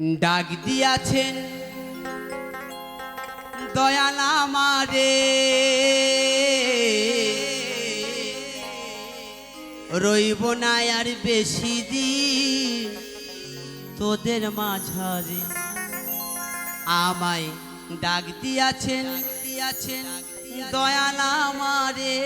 ডাক দিয়াছেন দয়াল আমারে। রইব না আর বেশি দিন তোদের মাঝারে। আমায় ডাক দিয়াছেন দিয়াছেন, দয়াল আমারে।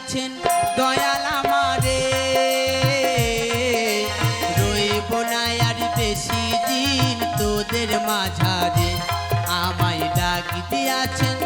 দিয়াছেন দয়াল আমারে। রইব না আর বেশি দিন তোদের মাঝারে। আমায় ডাক দিয়াছেন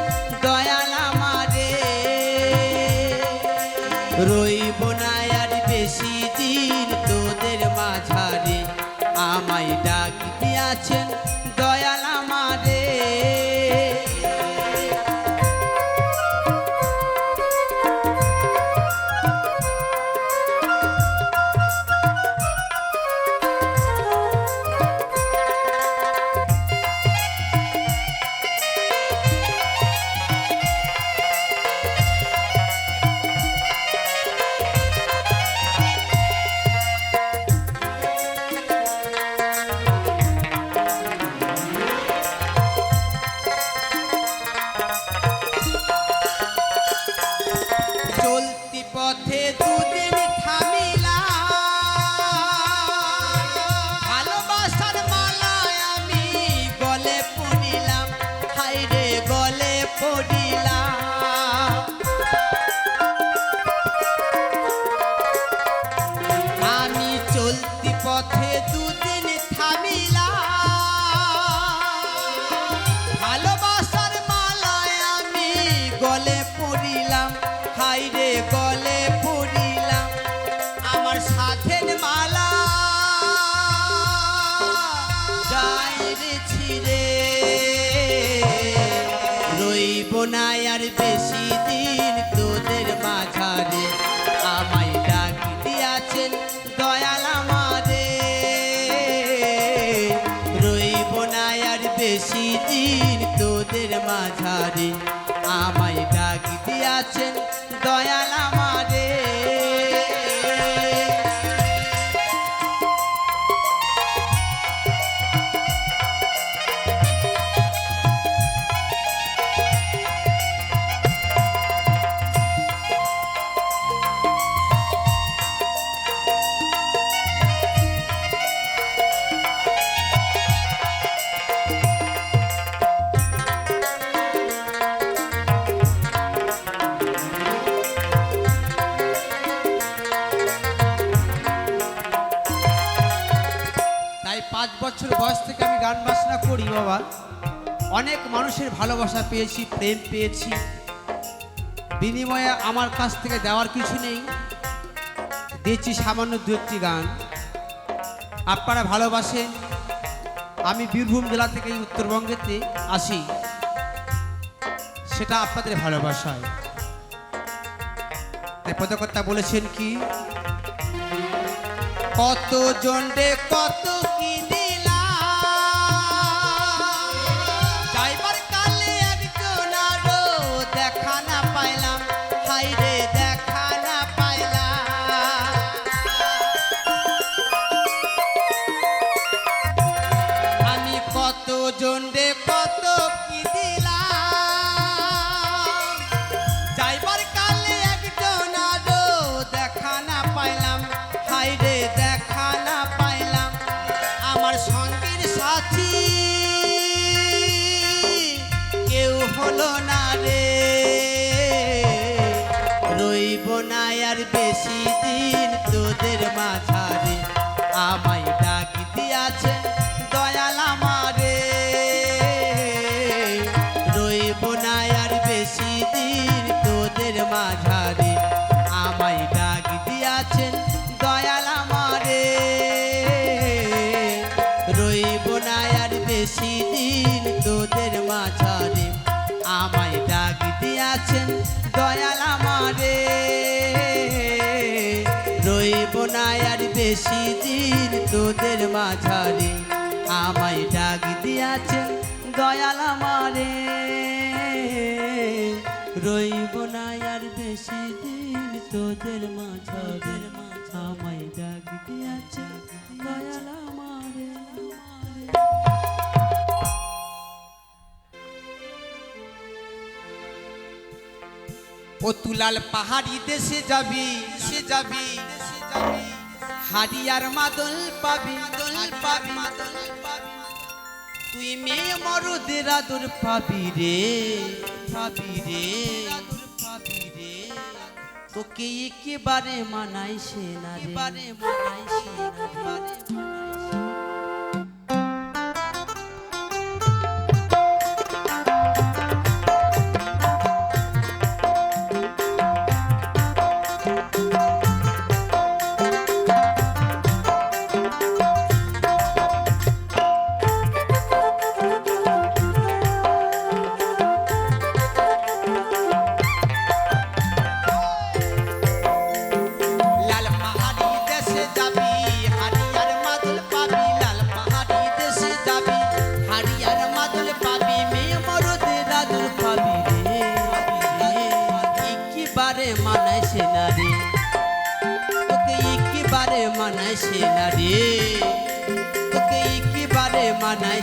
ছিড়ে রইব আর বেশি তোদের মাঝারে। আমায় ডাক দিয়াছেন দয়াল আমারে। রইব আর বেশি তোদের মাঝারে। আমায় ডাক দিয়াছেন করি অনেক মানুষের ভালোবাসা পেয়েছি, প্রেম পেয়েছি। বিনিময়ে আমার কাছ থেকে দেওয়ার কিছু নেই। দিয়েছি সামান্য দু একটি গান। আপনারা ভালোবাসেন। আমি বীরভূম জেলা থেকে উত্তরবঙ্গেতে আসি। সেটা আপনাদের ভালোবাসায়। তাই পদকর্তা বলেছেন কি? কত জন্ডে কত জন্ডে কত কি দেখা না পাইলাম। দেখা না পাইলাম। আমার সাথী কেউ না রে। আর বেশি দিন তোদের মাঝারে। আমায় ডাক দিয়াছেন মাঝারে আমায় ডাক দিয়াছেন, দয়াল আমারে। রইব না আর বেশি দিন তোদের মাঝারে। আমায় ডাক দিয়াছেন, দয়াল আমারে। রইব না আর বেশি দিন তোদের মাঝারে। আমায় ডাক দিয়াছেন, দয়াল আমারে। রইব না আর বেশি দিন তোদের মাঝারে আমায় ডাক আমারে। ও তুলাল পাহাড়ি দেশে যাবি সে যাবি। হারিয়ার মাদল পাবি দল পাবি। তুই মেয়ে মরদের আদর পাবি রে পাবি রে। পাবি রে তোকে একেবারে মানাই সে না বারে মানাই সে না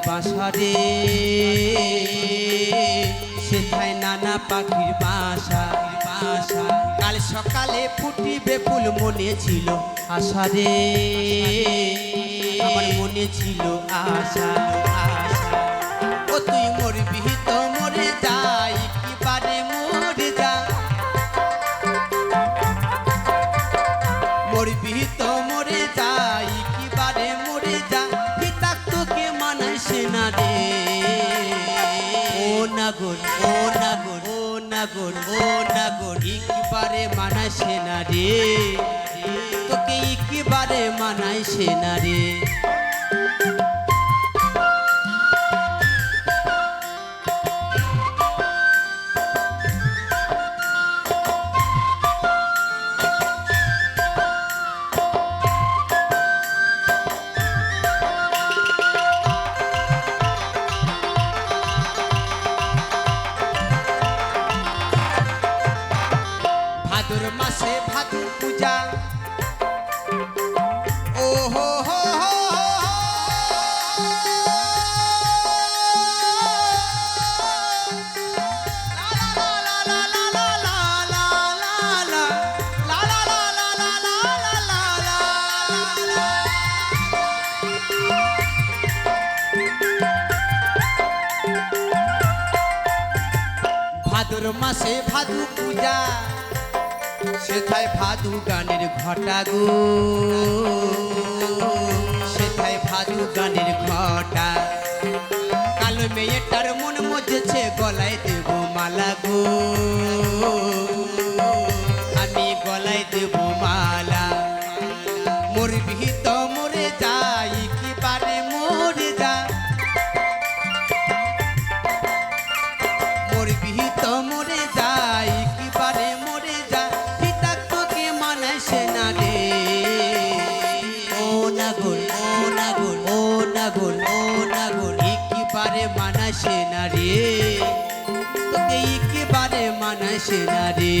পাখির বাসা রে সেথায় নানা পাখির বাসা বাসা। কাল সকালে ফুটিবে ফুল, মনে ছিল আশা রে। আমার মনে ছিল আশা আশা নাগর, ও নাগর ও নাগর ও নাগর, ইকবারে মানাইছে না রে। তোকে ইকবারে মানাইছে না রে। ভাদর মাসে ভাদু পূজা। সেথায় ভাদু গানের ঘটা গো। সেথায় ভাদু গানের ঘটা। কালো মেয়েটার মন মজেছে, গলায় দেব মালা গো। আমি গলায় দেব মালা। মরবি তো মানাইছে না রে। তোকে একেবারে মানাইছে না রে।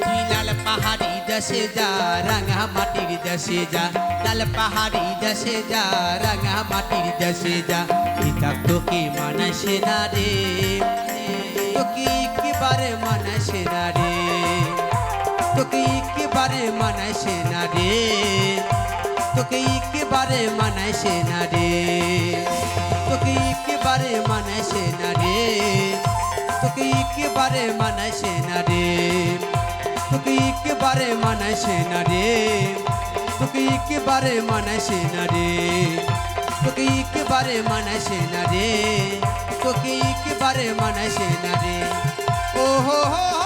তুই লাল পাহাড়ি দেশে যা, রাঙা মাটির দেশে যা। লাল পাহাড়ি দেশে যা, রাঙা মাটির দেশে যা। পিতা তোকে মানাইছে না রে। তোকে একেবারে মানাইছে না রে। তোকে একেবারে মানাইছে না রে। তোকে একেবারে মানাইছে না রে। তোকে একেবারে মানাইছে না রে। তোকে একেবারে মানাইছে না রে। তোকে একেবারে মানাইছে না রে। তোকে একেবারে মানাইছে না রে। তোকে একেবারে মানাইছে না রে। তোকে একেবারে মানাইছে না রে। ও হো হো।